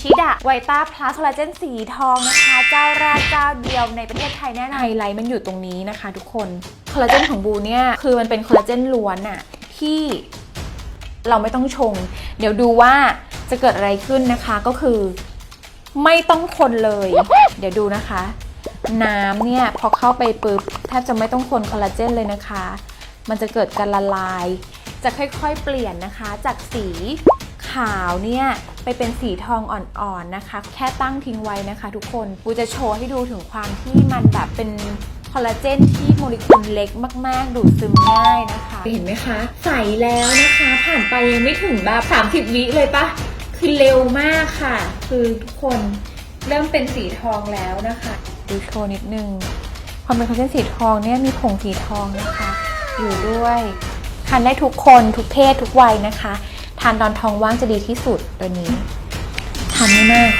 ชิดะไวต้าพลัสคอลลาเจนสีทองนะคะ เจ้าแรกเจ้าเดียวในประเทศไทยแน่นอนไฮไลท์มันอยู่ตรงนี้นะคะ ทุกคนคอลลาเจนของบูเนี่ยคือมันเป็นคอลลาเจนล้วนอะที่เราไม่ต้องชง เดี๋ยวดูว่าจะเกิดอะไรขึ้นนะคะก็คือ ไม่ต้องคนเลย เดี๋ยวดูนะคะ น้ำเนี่ยพอเข้าไปปุ๊บแทบจะไม่ต้องคนคอลลาเจนเลยนะคะ มันจะเกิดการละลาย จะค่อยๆเปลี่ยนนะคะ จากสี ขาวเนี่ยไปเป็นสีทองอ่อนๆนะคะ แค่ตั้งทิ้งไว้นะคะ ทุกคนปูจะโชว์ให้ดูถึงความที่มันแบบเป็นคอลลาเจนที่โมเลกุลเล็กมาก ๆ ดูดซึมง่ายนะคะ เห็นไหมคะ ใสแล้วนะคะ ผ่านไปยังไม่ถึงแบบ30 วิเลยปะคือเร็วมากค่ะ คือทุกคนเริ่มเป็นสีทองแล้วนะคะ ดูโชว์นิดนึงความเป็นคอลลาเจนสีทองเนี่ยมีผงสีทองนะคะ อยู่ด้วยทานได้ทุกคนทุกเพศทุกวัยนะคะ ทานตอนท้องว่างจะดีที่สุดตัวนี้ทานไม่มาก